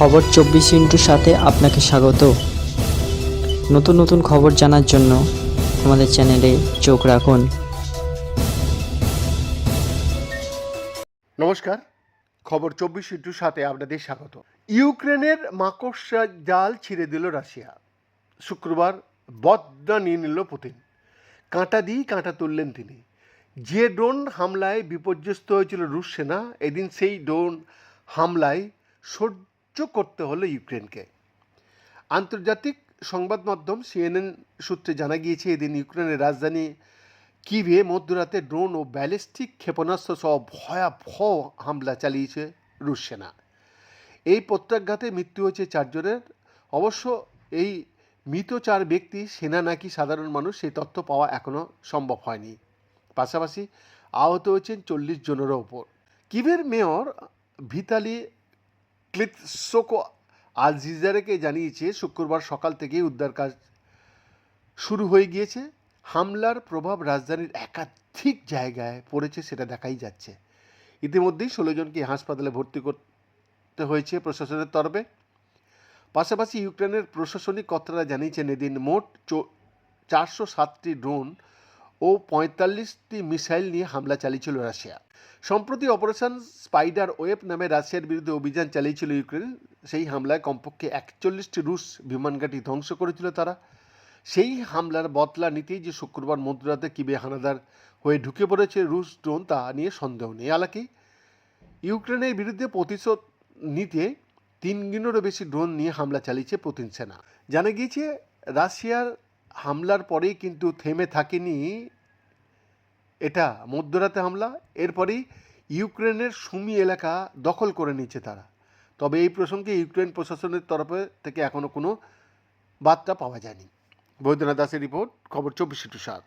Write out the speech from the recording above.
খবর চব্বিশ ইন্টুর সাথে আপনাকে স্বাগত। নতুন নতুন খবর জানার জন্য আমাদের চ্যানেলে চোখ রাখুন। নমস্কার, খবর চব্বিশ ইন্টুর সাথে আপনাদের স্বাগত। ইউক্রেনের মাকড়সা জাল ছিঁড়ে দিল রাশিয়া। শুক্রবার বদনা নিয়ে নিল পুতিন। কাঁটা দিয়েই কাঁটা তুললেন তিনি। যে ড্রোন হামলায় বিপর্যস্ত হয়েছিল রুশ সেনা, এদিন সেই ড্রোন হামলায় সহ্য করতে হলো ইউক্রেনকে। আন্তর্জাতিক সংবাদ মাধ্যম সিএনএন সূত্রে জানা গিয়েছে, এদিন ইউক্রেনের রাজধানী কিভে মধ্যরাতে ড্রোন ও ব্যালিস্টিক ক্ষেপণাস্ত্র সহ ভয়াবহ হামলা চালিয়েছে রুশ সেনা। এই প্রত্যাঘাতে মৃত্যু হয়েছে চারজনের অবশ্য এই মৃত চার ব্যক্তি সেনা নাকি সাধারণ মানুষ, সেই তথ্য পাওয়া এখনও সম্ভব হয়নি। পাশাপাশি আহত হয়েছেন চল্লিশ জনেরও ওপর। কিভের মেয়র ভিতালি ক্লিতসোকো আল জিজারেকে জানিয়েছে, শুক্রবার সকাল থেকেই উদ্ধার কাজ শুরু হয়ে গিয়েছে। হামলার প্রভাব রাজধানীর একাধিক জায়গায় পড়েছে, সেটা দেখাই যাচ্ছে। ইতিমধ্যেই ষোলো জনকে হাসপাতালে ভর্তি করতে হয়েছে প্রশাসনের তরফে। পাশাপাশি ইউক্রেনের প্রশাসনিক কর্তারা জানিয়েছেন, এদিন মোট চারশো সাতটি ড্রোন ও পঁয়তাল্লিশটি মিসাইল নিয়ে হামলা চালিয়েছিল রাশিয়া। সম্প্রতি অপারেশন স্পাইডার ওয়েব নামে রাশিয়ার বিরুদ্ধে অভিযান চালিয়েছিল ইউক্রেন। সেই হামলায় কমপক্ষে একচল্লিশটি রুশ বিমানঘাঁটি ধ্বংস করেছিল তারা। সেই হামলার বদলা নিতেই যে শুক্রবার মধ্যরাতে কিবে হানাদার হয়ে ঢুকে পড়েছে রুশ ড্রোন তা নিয়ে সন্দেহ নেই। আলাকি ইউক্রেনের বিরুদ্ধে প্রতিশোধ নিতে তিন দিনেরও বেশি ড্রোন নিয়ে হামলা চালিয়েছে পুতিন সেনা। জানা গিয়েছে, রাশিয়ার হামলার পরেই কিন্তু থেমে থাকেনি এটা মধ্যরাতে হামলা, এরপরেই ইউক্রেনের সুমি এলাকা দখল করে নিচ্ছে তারা। তবে এই প্রসঙ্গে ইউক্রেন প্রশাসনের তরফে থেকে এখনও কোনো বার্তা পাওয়া যায়নি। বৈদ্যনাথ দাসের রিপোর্ট, খবর চব্বিশে টু সাত।